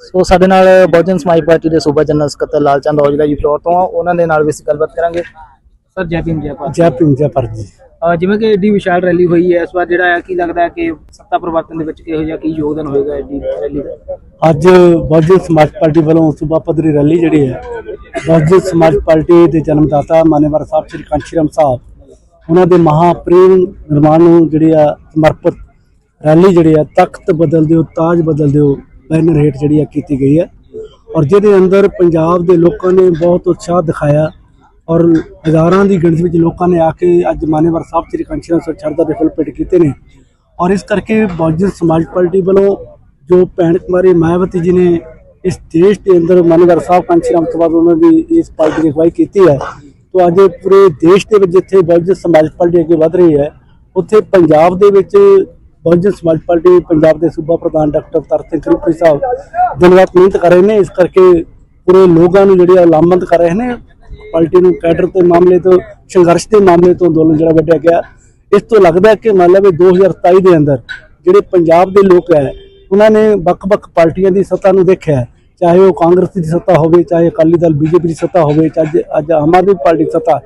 ਸੋ ਸਾਡੇ ਨਾਲ ਬਹੁਜਨ ਸਮਾਜ ਪਾਰਟੀ ਦੇ ਸੂਬਾ ਜਨਰਲ ਸਕੱਤਰ ਲਾਲਚੰਦ ਔਜਲਾ ਜੀ ਫਲੋਰ ਤੋਂ ਆ ਉਹਨਾਂ ਦੇ ਨਾਲ ਵੀ ਅਸੀਂ ਗੱਲਬਾਤ ਕਰਾਂਗੇ। ਸਰ ਜੈ ਭੀਮ ਜੈ ਭਾਰਤ। ਜੈ ਭੀਮ ਜੈ ਭਾਰਤ ਜੀ। ਜਿਵੇਂ ਕਿ ਏਡੀ ਵਿਸ਼ਾਲ ਰੈਲੀ ਹੋਈ ਹੈ ਇਸ ਵਾਰ ਜਿਹੜਾ ਹੈ ਕੀ ਲੱਗਦਾ ਹੈ ਕਿ ਸੱਤਾ ਪਰਿਵਰਤਨ ਦੇ ਵਿੱਚ ਕਿਹੋ ਜਿਹਾ ਕੀ ਯੋਗਦਾਨ ਹੋਏਗਾ ਏਡੀ ਰੈਲੀ ਦਾ? ਅੱਜ ਬਹੁਜਨ ਸਮਾਜ ਪਾਰਟੀ ਵੱਲੋਂ ਸੂਬਾ ਪੱਧਰੀ ਰੈਲੀ ਜਿਹੜੀ ਹੈ ਬਹੁਜਨ ਸਮਾਜ ਪਾਰਟੀ ਦੇ ਜਨਮਦਾਤਾ ਮਾਨੇਵਾਰ ਸਾਹਿਬ ਸ੍ਰੀ ਕਾਂਸ਼ੀਰਾਮ ਸਾਹਿਬ ਉਹਨਾਂ ਦੇ ਮਹਾਪ੍ਰੇਮ ਨਿਰਮਾਣ ਨੂੰ ਜਿਹੜੀ ਆ ਸਮਰਪਿਤ ਰੈਲੀ ਜਿਹੜੀ ਆ ਤਖਤ ਬਦਲ ਦਿਓ ਤਾਜ ਬਦਲ ਦਿਓ ਬੈਨਰ ਹੇਠ ਜਿਹੜੀ ਆ ਕੀਤੀ ਗਈ ਹੈ ਔਰ ਜਿਹਦੇ ਅੰਦਰ ਪੰਜਾਬ ਦੇ ਲੋਕਾਂ ਨੇ ਬਹੁਤ ਉਤਸ਼ਾਹ ਦਿਖਾਇਆ ਔਰ ਹਜ਼ਾਰਾਂ ਦੀ ਗਿਣਤੀ ਵਿੱਚ ਲੋਕਾਂ ਨੇ ਆ ਕੇ ਅੱਜ ਮਾਨੇਵਾਰ ਸਾਹਿਬ, ਸ੍ਰੀ ਕਾਂਸ਼ੀਰਾਮ ਸਾਹਿਬ ਸ਼ਰਧਾ ਦੇ ਫੁੱਲ ਭੇਟ ਕੀਤੇ ਨੇ। ਔਰ ਇਸ ਕਰਕੇ ਬਹੁਜਨ ਸਮਾਜ ਪਾਰਟੀ ਵੱਲੋਂ ਜੋ ਭੈਣ ਕੁਮਾਰੀ ਮਾਇਆਵਤੀ ਜੀ ਨੇ ਇਸ ਦੇਸ਼ ਦੇ ਅੰਦਰ ਮਾਨਵਰ ਸਾਹਿਬ ਕਾਂਚੀਰਾਮ ਤੋਂ ਬਾਅਦ ਉਹਨਾਂ ਦੀ ਇਸ ਪਾਰਟੀ ਦੀ ਅਗਵਾਈ ਕੀਤੀ ਹੈ, ਤੋਂ ਅੱਜ ਪੂਰੇ ਦੇਸ਼ ਦੇ ਵਿੱਚ ਜਿੱਥੇ ਬਹੁਜਨ ਸਮਾਜ ਪਾਰਟੀ ਅੱਗੇ ਵਧ ਰਹੀ ਹੈ, ਉੱਥੇ ਪੰਜਾਬ ਦੇ ਵਿੱਚ ਬਹੁਜਨ ਸਮਾਜ ਪਾਰਟੀ ਪੰਜਾਬ ਦੇ ਸੂਬਾ ਪ੍ਰਧਾਨ ਡਾਕਟਰ ਤਰ ਸਿੰਘ ਕਰੀਪੀ ਸਾਹਿਬ ਦਿਨ ਮਿਹਨਤ ਕਰ ਰਹੇ ਨੇ, ਇਸ ਕਰਕੇ ਪੂਰੇ ਲੋਕਾਂ ਨੂੰ ਜਿਹੜੇ ਆ ਲਾਮਬੰਦ ਕਰ ਰਹੇ ਨੇ, ਪਾਰਟੀ ਨੂੰ ਕੈਡਰ ਦੇ ਮਾਮਲੇ ਤੋਂ, ਸੰਘਰਸ਼ ਦੇ ਮਾਮਲੇ ਤੋਂ ਅੰਦੋਲਨ ਜਿਹੜਾ ਵੱਢਿਆ ਗਿਆ। ਇਸ ਤੋਂ ਲੱਗਦਾ ਕਿ ਮੰਨ ਲਓ ਵੀ 2027 ਦੇ ਅੰਦਰ ਜਿਹੜੇ ਪੰਜਾਬ ਦੇ ਲੋਕ ਹੈ, ਉਹਨਾਂ ਨੇ ਵੱਖ-ਵੱਖ ਪਾਰਟੀਆਂ ਦੀ ਸੱਤਾ ਨੂੰ ਦੇਖਿਆ ਚਾਹੇ ਉਹ ਕਾਂਗਰਸ ਦੀ ਸੱਤਾ ਹੋਵੇ, ਚਾਹੇ ਅਕਾਲੀ ਦਲ ਬੀਜੇਪੀ ਦੀ ਸੱਤਾ ਹੋਵੇ, ਚਾਹੇ ਅੱਜ- ਆਮ ਆਦਮੀ ਪਾਰਟੀ ਦੀ ਸੱਤਾ।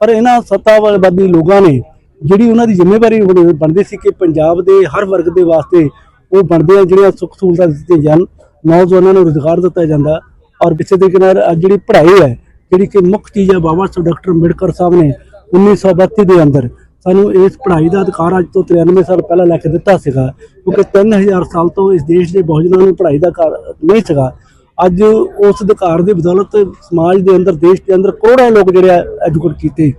ਪਰ ਇਹਨਾਂ ਸੱਤਾਵਾਦੀ ਲੋਕਾਂ ਨੇ ਜਿਹੜੀ ਉਹਨਾਂ ਦੀ ਜ਼ਿੰਮੇਵਾਰੀ ਹੁਣ ਬਣਦੀ ਸੀ ਕਿ ਪੰਜਾਬ ਦੇ ਹਰ ਵਰਗ ਦੇ ਵਾਸਤੇ ਉਹ ਬਣਦੇ ਆ ਜਿਹੜੀਆਂ ਸੁੱਖ ਸਹੂਲਤਾਂ ਦਿੱਤੀਆਂ ਜਾਣ, ਨੌਜਵਾਨਾਂ ਨੂੰ ਰੁਜ਼ਗਾਰ ਦਿੱਤਾ ਜਾਂਦਾ। ਔਰ ਕਿਸੇ ਤਰੀਕੇ ਨਾਲ ਅੱਜ ਜਿਹੜੀ ਪੜ੍ਹਾਈ ਹੈ, ਜਿਹੜੀ ਕਿ ਮੁੱਖ ਚੀਜ਼ ਹੈ ਬਾਬਾ ਸਾਹਿਬ ਡਾਕਟਰ ਅੰਬੇਡਕਰ ਸਾਹਿਬ ਨੇ 1932 ਦੇ ਅੰਦਰ ਸਾਨੂੰ ਇਸ ਪੜ੍ਹਾਈ ਦਾ ਅਧਿਕਾਰ ਅੱਜ ਤੋਂ 93 ਸਾਲ ਪਹਿਲਾਂ ਲੈ ਕੇ ਦਿੱਤਾ ਸੀਗਾ, ਕਿਉਂਕਿ 3000 ਸਾਲ ਤੋਂ ਇਸ ਦੇਸ਼ ਦੇ ਬਹੁਜਨਾਂ ਨੂੰ ਪੜ੍ਹਾਈ ਦਾ ਅਧਿਕਾਰ ਨਹੀਂ ਸੀਗਾ। ਅੱਜ ਉਸ ਅਧਿਕਾਰ ਦੀ ਬਦੌਲਤ ਸਮਾਜ ਦੇ ਅੰਦਰ, ਦੇਸ਼ ਦੇ ਅੰਦਰ ਕਰੋੜਾਂ ਲੋਕ ਜਿਹੜੇ ਐਜੂਕੇਟ ਕੀਤੇ।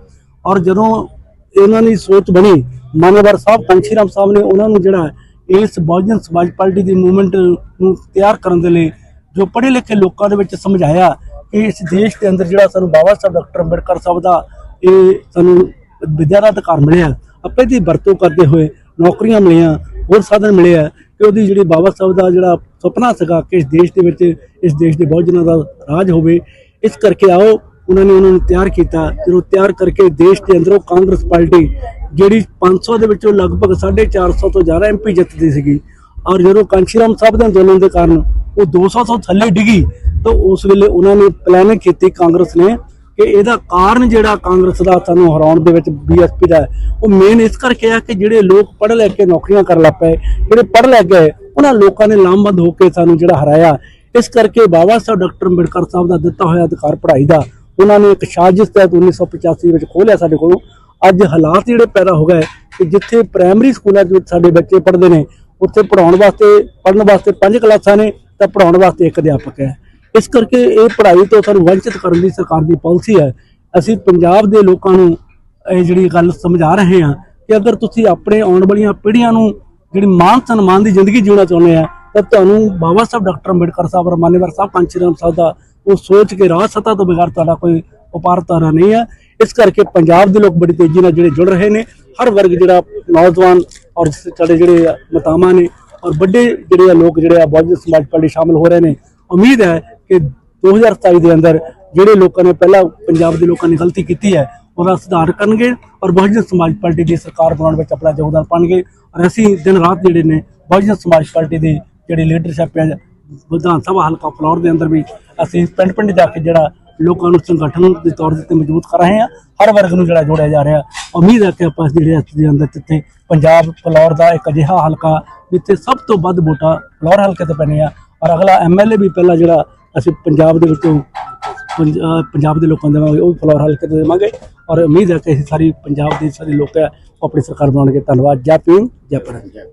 ਔਰ ਜਦੋਂ ਇਹਨਾਂ ਦੀ ਸੋਚ ਬਣੀ। ਮਾਨਵਰ ਸਾਹਿਬ ਕੰਸ਼ੀਰਾਮ ਸਾਹਿਬ ਨੇ ਉਹਨਾਂ ਨੂੰ ਜਿਹੜਾ ਇਸ ਬਹੁਜਨ ਸਮਾਜ ਪਾਰਟੀ ਦੀ ਮੂਵਮੈਂਟ ਨੂੰ ਤਿਆਰ ਕਰਨ ਦੇ ਲਈ ਜੋ ਪੜ੍ਹੇ ਲਿਖੇ ਲੋਕਾਂ ਦੇ ਵਿੱਚ ਸਮਝਾਇਆ ਕਿ ਇਸ ਦੇਸ਼ ਦੇ ਅੰਦਰ ਜਿਹੜਾ ਸਾਨੂੰ ਬਾਬਾ ਸਾਹਿਬ, ਡਾਕਟਰ ਅੰਬੇਡਕਰ ਸਾਹਿਬ ਦਾ ਇਹ ਸਾਨੂੰ ਵਿਦਿਆ ਦਾ ਅਧਿਕਾਰ ਮਿਲਿਆ, ਆਪੇ ਦੀ ਵਰਤੋਂ ਕਰਦੇ ਹੋਏ ਨੌਕਰੀਆਂ ਮਿਲੀਆਂ, ਹੋਰ ਸਾਧਨ ਮਿਲੇ ਆ ਕਿ ਉਹਦੀ ਜਿਹੜੀ ਬਾਬਾ ਸਾਹਿਬ ਦਾ ਜਿਹੜਾ ਸੁਪਨਾ ਸੀਗਾ ਕਿ ਇਸ ਦੇਸ਼ ਦੇ ਵਿੱਚ, ਇਸ ਦੇਸ਼ ਦੇ ਬਹੁਜਨਾਂ ਦਾ ਰਾਜ ਹੋਵੇ। ਇਸ ਕਰਕੇ ਆਓ ਉਹਨਾਂ ਨੇ ਉਹਨਾਂ ਨੂੰ ਤਿਆਰ ਕੀਤਾ। ਜਦੋਂ ਤਿਆਰ ਕਰਕੇ ਦੇਸ਼ ਦੇ ਅੰਦਰੋਂ ਕਾਂਗਰਸ ਪਾਰਟੀ, ਜਿਹੜੀ 500 ਦੇ ਵਿੱਚੋਂ ਲਗਭਗ 450 ਤੋਂ ਜ਼ਿਆਦਾ ਐਮਪੀ ਜਿੱਤਦੀ ਸੀਗੀ, ਔਰ ਜਦੋਂ ਕਾਂਸ਼ੀਰਾਮ ਸਾਹਿਬ ਦੇ ਅੰਦੋਲਨ ਦੇ ਕਾਰਨ ਉਹ 200 ਤੋਂ ਥੱਲੇ ਡਿੱਗੀ, ਤਾਂ ਉਸ ਵੇਲੇ ਉਹਨਾਂ ਨੇ ਪਲੈਨਿੰਗ ਕੀਤੀ ਕਾਂਗਰਸ ਨੇ ਕਿ ਇਹਦਾ ਕਾਰਨ ਜਿਹੜਾ ਕਾਂਗਰਸ ਦਾ ਸਾਨੂੰ ਹਰਾਉਣ ਦੇ ਵਿੱਚ ਬੀਐਸਪੀ ਦਾ ਉਹ ਮੇਨ ਇਸ ਕਰਕੇ ਆ ਕਿ ਜਿਹੜੇ ਲੋਕ ਪੜ੍ਹ ਲੈ ਕੇ ਨੌਕਰੀਆਂ ਕਰਨ ਲੱਗ ਪਏ, ਜਿਹੜੇ ਪੜ੍ਹ ਲੈ ਗਏ, ਉਹਨਾਂ ਲੋਕਾਂ ਨੇ ਲਾਮਬੰਦ ਹੋ ਕੇ ਸਾਨੂੰ ਜਿਹੜਾ ਹਰਾਇਆ। ਇਸ ਕਰਕੇ ਬਾਬਾ ਸਾਹਿਬ, ਡਾਕਟਰ ਅੰਬੇਡਕਰ ਸਾਹਿਬ ਦਾ ਦਿੱਤਾ ਹੋਇਆ ਅਧਿਕਾਰ ਪੜ੍ਹਾਈ ਦਾ ਉਹਨਾਂ ਨੇ ਇੱਕ ਸਾਜ਼ਿਸ਼ ਤਹਿਤ 1985 ਵਿੱਚ ਖੋਲਿਆ ਸਾਡੇ ਕੋਲੋਂ। ਅੱਜ ਹਾਲਾਤ ਜਿਹੜੇ ਪੈਦਾ ਹੋ ਗਏ ਕਿ ਜਿੱਥੇ ਪ੍ਰਾਇਮਰੀ ਸਕੂਲਾਂ ਦੇ ਵਿੱਚ ਸਾਡੇ ਬੱਚੇ ਪੜ੍ਹਦੇ ਨੇ, ਉੱਥੇ ਪੜਾਉਣ ਵਾਸਤੇ, ਪੜ੍ਹਨ ਵਾਸਤੇ ਪੰਜ ਕਲਾਸਾਂ ਨੇ, ਤਾਂ ਪੜਾਉਣ ਵਾਸਤੇ ਇੱਕ ਅਧਿਆਪਕ ਹੈ। ਇਸ ਕਰਕੇ ਇਹ ਪੜ੍ਹਾਈ ਤੋਂ ਸਾਨੂੰ ਵੰਚਿਤ ਕਰਨ ਦੀ ਸਰਕਾਰ ਦੀ ਪਾਲਿਸੀ ਹੈ। ਅਸੀਂ ਪੰਜਾਬ ਦੇ ਲੋਕਾਂ ਨੂੰ ਇਹ ਜਿਹੜੀ ਗੱਲ ਸਮਝਾ ਰਹੇ ਹਾਂ ਕਿ ਅਗਰ ਤੁਸੀਂ ਆਪਣੇ ਆਉਣ ਵਾਲੀਆਂ ਪੀੜ੍ਹੀਆਂ ਨੂੰ ਜਿਹੜੀ ਮਾਨ ਸਨਮਾਨ ਦੀ ਜ਼ਿੰਦਗੀ ਜਿਉਣਾ ਚਾਹੁੰਦੇ ਆ, ਤਾਂ ਤੁਹਾਨੂੰ ਬਾਬਾ ਸਾਹਿਬ, ਡਾਕਟਰ ਅੰਬੇਡਕਰ ਸਾਹਿਬ, ਔਰ ਮਾਨੇਵਾਰ ਸਾਹਿਬ ਕਾਂਚੀਰਾਮ ਸਾਹਿਬ ਦਾ ਉਹ ਸੋਚ ਕੇ ਰਾਜ ਸੱਤਾ ਤੋਂ ਬਿਗਾਰ ਤੁਹਾਡਾ ਕੋਈ ਵਪਾਰ ਉਪਾਰਤਾਰਾ ਨਹੀਂ ਹੈ। ਇਸ ਕਰਕੇ ਪੰਜਾਬ ਦੇ ਲੋਕ ਬੜੀ ਤੇਜ਼ੀ ਨਾਲ ਜਿਹੜੇ ਜੁੜ ਰਹੇ ਨੇ, ਹਰ ਵਰਗ ਜਿਹੜਾ ਨੌਜਵਾਨ ਔਰ ਸਾਡੇ ਜਿਹੜੇ ਮਤਾਮਾ ਨੇ ਔਰ ਵੱਡੇ ਜਿਹੜੇ ਆ ਲੋਕ ਜਿਹੜੇ ਆ ਬਹੁਜਨ ਸਮਾਜ ਪਾਰਟੀ ਸ਼ਾਮਲ ਹੋ ਰਹੇ ਨੇ, ਉਮੀਦ ਹੈ ਕਿ 2027 ਦੇ ਅੰਦਰ ਜਿਹੜੇ ਲੋਕਾਂ ਨੇ ਪਹਿਲਾਂ ਪੰਜਾਬ ਦੇ ਲੋਕਾਂ ਨੇ ਗਲਤੀ ਕੀਤੀ ਹੈ, ਉਹਦਾ ਸੁਧਾਰ ਕਰਨਗੇ ਔਰ ਬਹੁਜਨ ਸਮਾਜ ਪਾਰਟੀ ਦੀ ਸਰਕਾਰ ਬਣਾਉਣ ਵਿੱਚ ਆਪਣਾ ਯੋਗਦਾਨ ਪਾਉਣਗੇ। ਔਰ ਅਸੀਂ ਦਿਨ ਰਾਤ ਜਿਹੜੇ ਨੇ ਬਹੁਜਨ ਸਮਾਜ ਪਾਰਟੀ ਦੇ ਜਿਹੜੇ ਲੀਡਰਸ਼ਿਪ ਹੈ ਵਿਧਾਨ ਸਭਾ ਹਲਕਾ ਫਲੌਰ ਦੇ ਅੰਦਰ ਵੀ ਅਸੀਂ ਪਿੰਡ ਪਿੰਡ ਜਾ ਕੇ ਜਿਹੜਾ ਲੋਕਾਂ ਨੂੰ ਸੰਗਠਨ ਦੇ ਤੌਰ ਤੇ ਮਜ਼ਬੂਤ ਕਰ ਰਹੇ ਹਾਂ। ਹਰ ਵਰਗ ਨੂੰ ਜਿਹੜਾ ਜੋੜਿਆ ਜਾ ਰਿਹਾ। ਉਮੀਦ ਹੈ ਕਿ ਆਪਾਂ ਇਸ ਜਿਹੜੇ ਇਸ ਦੇ ਅੰਦਰ ਜਿੱਥੇ ਪੰਜਾਬ ਫਲੌਰ ਦਾ ਇੱਕ ਅਜਿਹਾ ਹਲਕਾ, ਜਿੱਥੇ ਸਭ ਤੋਂ ਵੱਧ ਵੋਟਾਂ ਫਲੌਰ ਹਲਕੇ ਤੇ ਪੈਣੇ ਆ ਔਰ ਅਗਲਾ ਐਮਐਲਏ ਵੀ ਪਹਿਲਾਂ ਜਿਹੜਾ ਅਸੀਂ ਪੰਜਾਬ ਦੇ ਵਿੱਚੋਂ ਪੰਜਾਬ ਦੇ ਲੋਕਾਂ ਨੂੰ ਦੇਵਾਂਗੇ, ਉਹ ਫਲੌਰ ਹਲਕੇ ਤੋਂ ਦੇਵਾਂਗੇ ਔਰ ਉਮੀਦ ਹੈ ਕਿ ਅਸੀਂ ਸਾਰੀ ਪੰਜਾਬ ਦੇ ਸਾਰੇ ਲੋਕ ਹੈ, ਉਹ ਆਪਣੀ ਸਰਕਾਰ ਬਣਾਉਣਗੇ। ਧੰਨਵਾਦ। ਜੈ ਭੀਮ, ਜੈ ਭਾਰਤ।